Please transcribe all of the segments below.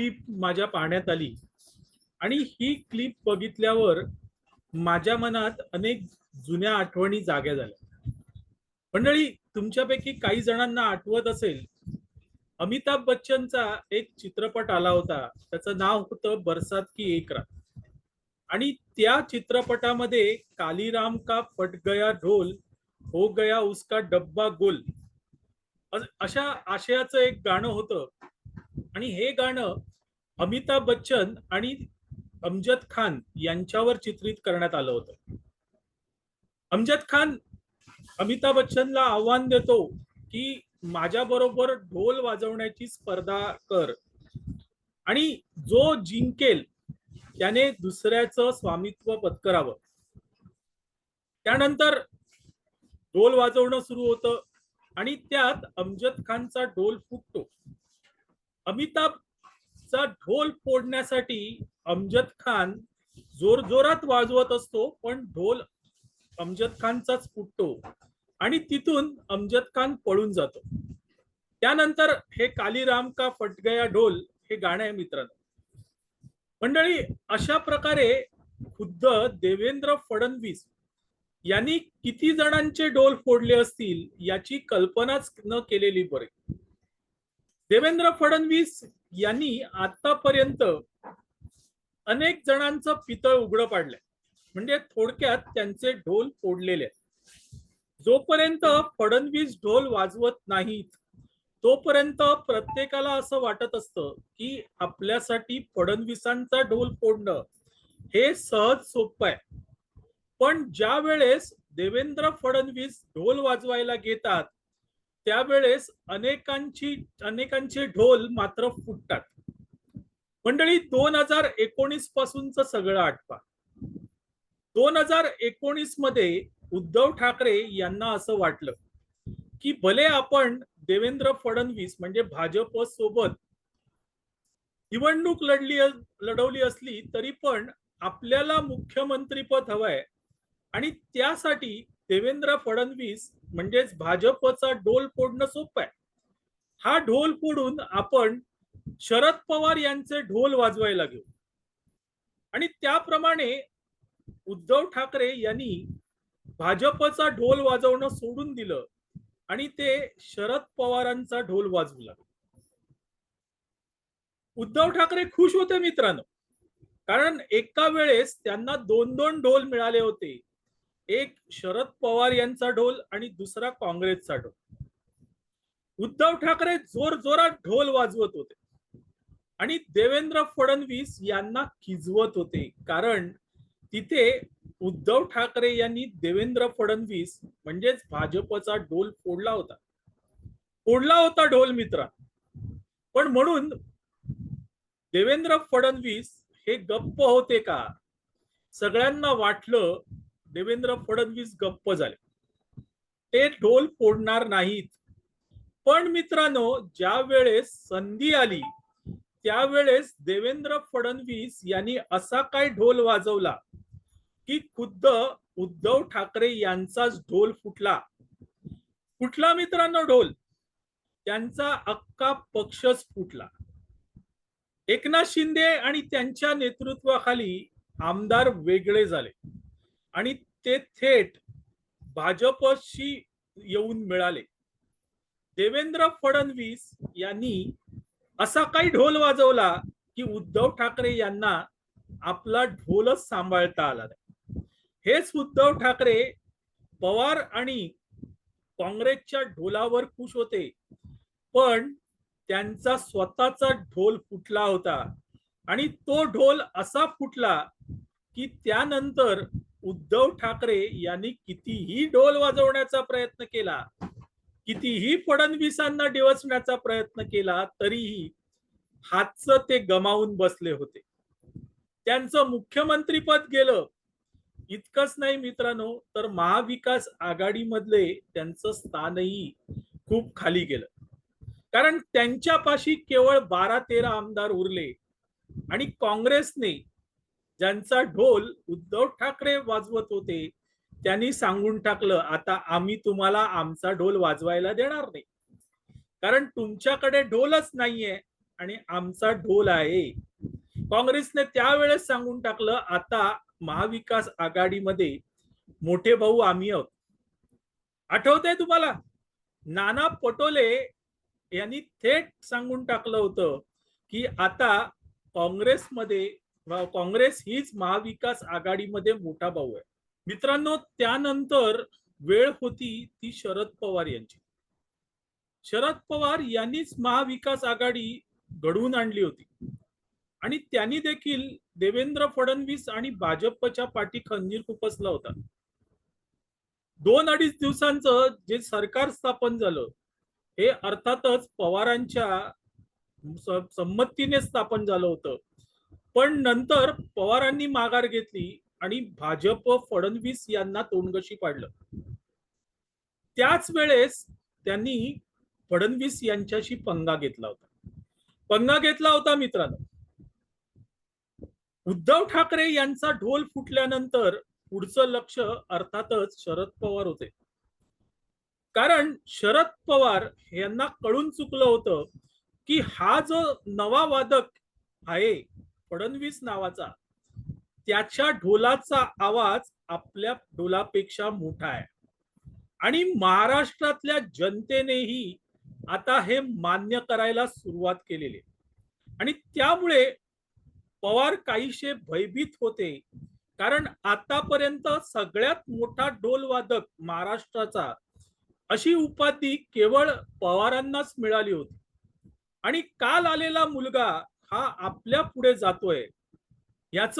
Clip माझ्या पाहण्यात आली. आणि ही क्लिप बघितल्यावर माझ्या मनात अनेक जुन्या आठवणी जाग्या झाल्या. मंडळी तुमच्यापैकी काही जणांना आठवत असेल अमिताभ बच्चनचा एक चित्रपट आला होता. त्याचं नाव होतं बरसात की एक रात. आणि त्या चित्रपटामध्ये कालीराम का फट गया ढोल हो गया उसका डब्बा गोल. अशा आशयाचं एक गाणं होतं. आणि हे गाणं अमिताभ बच्चन आणि अमजद खान यांच्यावर चित्रित करण्यात आलं होतं. अमजद खान अमिताभ बच्चनला आव्हान देतो की माझ्या बरोबर ढोल वाजवण्याची स्पर्धा कर. आणि जो जिंकेल त्याने दुसऱ्याचं स्वामित्व पत्करावं. त्यानंतर ढोल वाजवणं सुरू होतं आणि त्यात अमजद खानचा ढोल फुटतो. अमिताभ चा ढोल फोडण्यासाठी अमजद खान जोरजोरात वाजवत असतो पण ढोल अमजद खानचाच फुटतो आणि तिथून अमजद खान पळून जातो. त्यानंतर हे कालीराम का फट गया ढोल हे गाणं आहे मित्रांनो. मंडळी अशा प्रकारे खुद्द देवेंद्र फडणवीस यांनी किती जणांचे डोल फोडले असतील याची कल्पनाच न केलेली बरे. देवेंद्र फडणवीस यांनी आतापर्यंत अनेक जणांचं पितळ उघडं पाडलंय. म्हणजे थोडक्यात त्यांचे ढोल फोडलेले जोपर्यंत फडणवीस ढोल वाजवत नाहीत तोपर्यंत प्रत्येकाला असं वाटत असतं की आपल्यासाठी फडणवीसांचा ढोल फोडणं हे सहज सोपं आहे. पण ज्या वेळेस देवेंद्र फडणवीस ढोल वाजवायला घेतात त्यावेळेस अनेकांची अनेकांचे ढोल मात्र फुटतात. मंडळी दोन हजार एकोणीस पासूनच सगळं आठवा दोन हजार एकोणीसमध्ये उद्धव ठाकरे यांना असं वाटलं की भले आपण देवेंद्र फडणवीस म्हणजे भाजप सोबत निवडणूक लढली लढवली असली तरी पण आपल्याला मुख्यमंत्रीपद हवंय. आणि त्यासाठी देवेंद्र फडणवीस म्हणजेच भाजपचा ढोल फोडणं सोपं आहे. हा ढोल फोडून आपण शरद पवार यांचे ढोल वाजवायला घेऊ. आणि त्याप्रमाणे उद्धव ठाकरे यांनी भाजपचा ढोल वाजवणं सोडून दिलं आणि ते शरद पवारांचा ढोल वाजवू लागले. उद्धव ठाकरे खुश होते मित्रांनो. कारण एका वेळेस त्यांना दोन दोन ढोल मिळाले होते. एक शरद पवार यांचा ढोल आणि दुसरा काँग्रेसचा ढोल. उद्धव ठाकरे जोर जोरात ढोल वाजवत होते. आणि देवेंद्र फडणवीस यांना खिजवत होते. कारण तिथे उद्धव ठाकरे यांनी देवेंद्र फडणवीस म्हणजेच भाजपचा ढोल फोडला होता. फोडला होता ढोल मित्रा. पण म्हणून देवेंद्र फडणवीस हे गप्प होते का? सगळ्यांना वाटलं देवेंद्र फडणवीस गप्प झाले. ते ढोल फोडणार नाहीत. पण मित्रांनो ज्या वेळेस संधी आली त्यावेळेस देवेंद्र फडणवीस यांनी असा काय ढोल वाजवला की खुद्द उद्धव ठाकरे यांचाच ढोल फुटला. फुटला मित्रांनो ढोल. त्यांचा अख्खा पक्षच फुटला. एकनाथ शिंदे आणि त्यांच्या नेतृत्वाखाली आमदार वेगळे झाले. आणि ते थेट भाजपशी येऊन मिळाले. देवेंद्र फडणवीस यांनी असा काही ढोल वाजवला की उद्धव ठाकरे यांना आपला ढोलच सांभाळता आला नाही. हेच उद्धव ठाकरे पवार आणि काँग्रेसच्या ढोलावर खुश होते. पण त्यांचा स्वतःचा ढोल फुटला होता. आणि तो ढोल असा फुटला की त्यानंतर उद्धव ठाकरे यांनी कितीही ढोल वाजवण्याचा प्रयत्न केला कितीही फडणवीसांना डिवचण्याचा प्रयत्न केला तरीही हातचं ते गमावून बसले होते. त्यांचं मुख्यमंत्रीपद गेलं इतकंच नाही मित्रांनो तर महाविकास आघाडीमधले त्यांचं स्थानही खूप खाली गेलं. कारण त्यांच्यापाशी केवळ बारा तेरा आमदार उरले आणि काँग्रेसने ज्यांचा ढोल उद्धव ठाकरे वाजवत होते त्यांनी सांगून टाकलं आता आम्ही तुम्हाला आमचा ढोल वाजवायला देणार नाही. कारण तुमच्याकडे ढोलच नाहीये आणि आमचा ढोल आहे. काँग्रेसने त्यावेळेस सांगून टाकलं आता महाविकास आघाडीमध्ये मोठे भाऊ आम्ही आहोत. आठवतंय तुम्हाला? नाना पटोले यांनी थेट सांगून टाकलं होतं की आता काँग्रेसमध्ये काँग्रेस हीच महाविकास आघाडीमध्ये मोठा भाऊ आहे. मित्रांनो त्यानंतर वेळ होती ती शरद पवार यांची. शरद पवार यांनीच महाविकास आघाडी घडवून आणली होती. आणि त्यांनी देखील देवेंद्र फडणवीस आणि भाजपच्या पाठी खंजीर खुपसला होता. दोन अडीच दिवसांचं जे सरकार स्थापन झालं हे अर्थातच पवारांच्या संमतीने स्थापन झालं होतं. पण नंतर पवारांनी माघार घेतली आणि भाजप फडणवीस यांना तोंडगशी पाडलं. त्याच वेळेस त्यांनी फडणवीस यांच्याशी पंगा घेतला होता. पंगा घेतला होता मित्रांनो. उद्धव ठाकरे यांचा ढोल फुटल्यानंतर पुढचं लक्ष अर्थातच शरद पवार होते. कारण शरद पवार यांना कळून चुकलं होतं की हा जो नवा वादक आहे फडणवीस नावाचा. त्याच्या ढोलाचा आवाज आपल्या ढोलापेक्षा मोठा आहे. आणि महाराष्ट्रातल्या जनतेनेही आता हे मान्य करायला सुरुवात केलेली आणि त्यामुळे पवार काहीशे भयभीत होते. कारण आतापर्यंत सगळ्यात मोठा ढोलवादक महाराष्ट्राचा अशी उपाधी केवळ पवारांनाच मिळाली होती. आणि काल आलेला मुलगा हा आपल्या पुढे जातोय. याच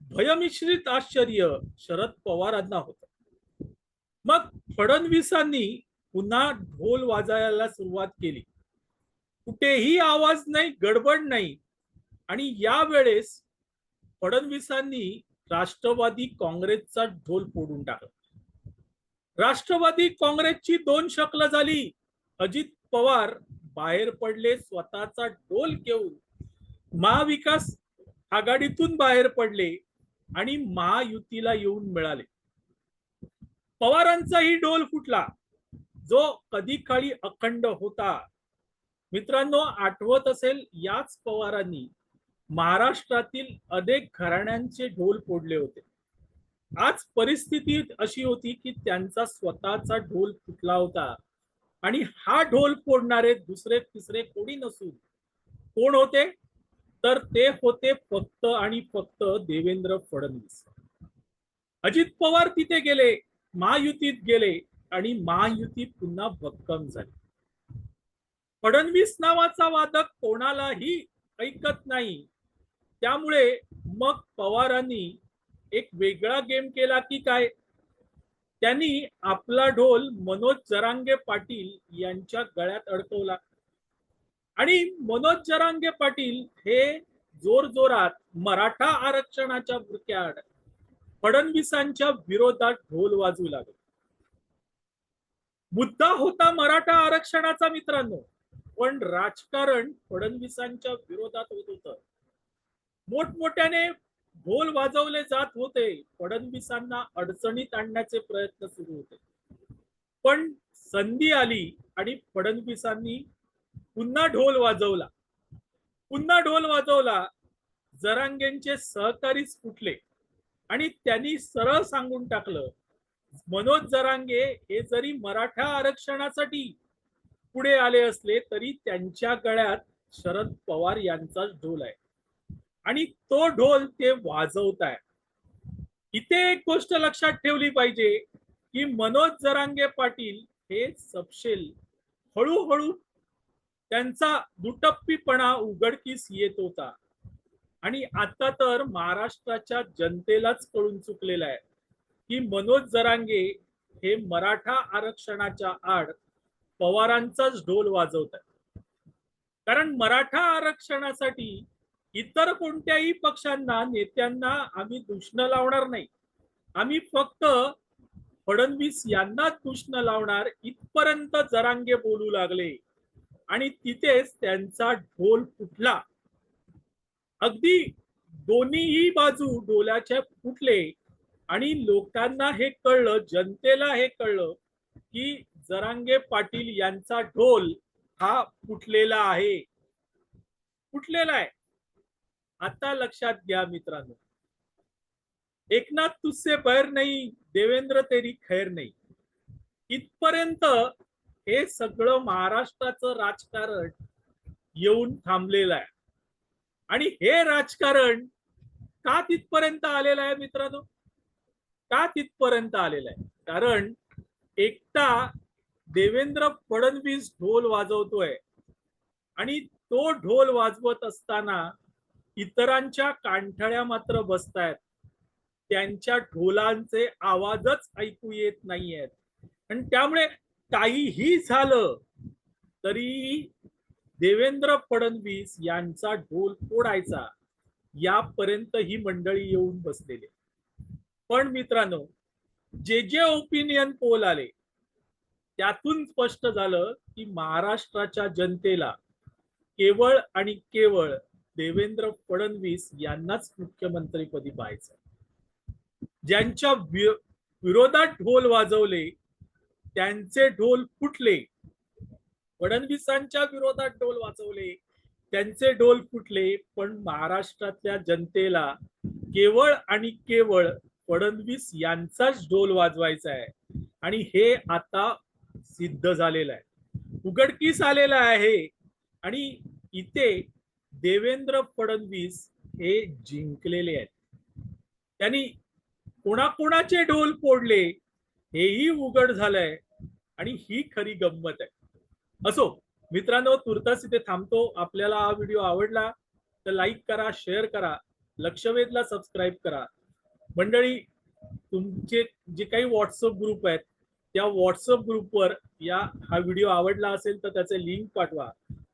भयमिश्रित आश्चर्य शरद पवारांना होत. मग फडणवीसांनी पुन्हा ढोल वाजायला सुरुवात केली. कुठेही आवाज नाही गडबड नाही. आणि यावेळेस फडणवीसांनी राष्ट्रवादी काँग्रेसचा ढोल फोडून टाकला. राष्ट्रवादी काँग्रेसची दोन शकलं झाली. अजित पवार बाहेर पडले स्वतःचा ढोल घेऊन महाविकास आघाडीतून बाहेर पडले आणि महायुतीला येऊन मिळाले. पवारांचाही डोल फुटला. जो कधी काळी अखंड होता. मित्रांनो आठवत असेल याच पवारांनी महाराष्ट्रातील अनेक घराण्यांचे ढोल फोडले होते. आज परिस्थिती अशी होती की त्यांचा स्वतःचा ढोल फुटला होता. आणि हा ढोल फोडणारे दुसरे तिसरे कोणी नसून कोण होते? तर ते होते फक्त आणि फक्त देवेंद्र फडणवीस. अजित पवार तिथे गेले महायुतीत गेले आणि महायुती पुन्हा भक्कम झाली. फडणवीस नावाचा वादक कोणालाही ऐकत नाही. त्यामुळे मग पवारांनी एक वेगळा गेम केला की काय? त्यांनी आपला ढोल मनोज जरांगे पाटील यांच्या गळ्यात अडकवला. आणि मनोज जरांगे पाटील हे जोर जोरात मराठा आरक्षणाच्या बुरक्याड फडणवीसांच्या विरोधात ढोल वाजू लागले. मुद्दा होता मराठा आरक्षणाचा मित्रांनो पण राजकारण फडणवीसांच्या विरोधात होत होतं. मोठमोठ्याने ढोल वाजवले जात होते फडणवीसांना अडचणीत आणण्याचे प्रयत्न सुरू होते. पण संधी आली आणि फडणवीसांनी पुन्हा ढोल वाजवला. पुन्हा ढोल वाजवला. जरांगेंचे सहकारीच फुटले. आणि त्यांनी सरळ सांगून टाकलं मनोज जरांगे हे जरी मराठा आरक्षणासाठी पुढे आले असले तरी त्यांच्या गळ्यात शरद पवार यांचाच ढोल आहे. आणि तो ढोल ते वाजवत आहे. इथे एक गोष्ट लक्षात ठेवली पाहिजे की मनोज जरांगे पाटील हे सपशेल हळूहळू त्यांचा दुटप्पीपणा उघडकीस येत होता. आणि आता तर महाराष्ट्राच्या जनतेलाच कळून चुकलेला आहे. की मनोज जरांगे हे मराठा आरक्षणाच्या आड पवारांचाच ढोल वाजवत आहे कारण मराठा आरक्षणासाठी इतर कोणत्याही पक्षांना नेत्यांना आम्ही दुष्ण लावणार नाही. आम्ही फक्त फडणवीस यांनाच दुष्ण लावणार इथपर्यंत जरांगे बोलू लागले. आणि तिथेच त्यांचा ढोल फुटला. अगदी दोन्हीही बाजू डोल्याच्या फुटले आणि लोकांना हे कळलं जनतेला हे कळलं की जरांगे पाटील यांचा ढोल हा फुटलेला आहे. फुटलेला आहे. आता लक्षात घ्या मित्रांनो. एकनाथ तुझसे बैर नाही देवेंद्र तेरी खैर नाही. इथपर्यंत हे सगळं महाराष्ट्राचं राजकारण येऊन थांबलेलं आहे. आणि हे राजकारण का तिथपर्यंत आलेलं आहे मित्रांनो? का तिथपर्यंत आलेलं आहे? कारण एकटा देवेंद्र फडणवीस ढोल वाजवतोय आणि तो ढोल वाजवत असताना इतरांच्या कांठळ्या मात्र बसतायत. त्यांच्या ढोलांचे आवाजच ऐकू येत नाहीयेत. आणि त्यामुळे काहीही झालं तरी देवेंद्र फडणवीस यांचा ढोल फोडायचा यापर्यंत ही मंडळी येऊन बसलेली. पण मित्रांनो जे जे ओपिनियन पोल आले त्यातून स्पष्ट झालं की महाराष्ट्राच्या जनतेला केवळ आणि केवळ देवेंद्र फडणवीस यांनाच मुख्यमंत्रीपदी पाहायचं ज्यांच्या वि- विरोधात ढोल वाजवले त्यांचे ढोल फुटले. फडणवीसांच्या विरोधात ढोल वाजवले. त्यांचे ढोल फुटले पण महाराष्ट्रातल्या जनतेला केवळ आणि केवळ फडणवीस यांचाच ढोल वाजवायचा आहे. आणि हे आता सिद्ध झालेलं आहे. उघडकीस आलेलं आहे. आणि इथे देवेंद्र फडणवीस हे जिंकलेले आहेत. त्यांनी कोणाकोणाचे ढोल फोडले? हेही उघड झालंय आणि ही खरी गंमत आहे. असो मित्रांनो तुर्तास इथे थांबतो. आपल्याला हा व्हिडिओ आवडला तर लाईक करा शेअर करा लक्षवेधला सबस्क्राईब करा. मंडळी तुमचे जे काही व्हॉट्सअप ग्रुप आहेत त्या व्हॉट्सअप ग्रुपवर या हा व्हिडिओ आवडला असेल तर त्याचे लिंक पाठवा.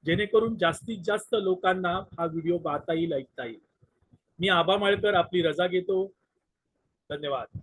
जेणेकरून जास्तीत जास्त लोकांना हा व्हिडिओ पाहता येईल ऐकता येईल मी आबा माळकर आपली रजा घेतो. धन्यवाद.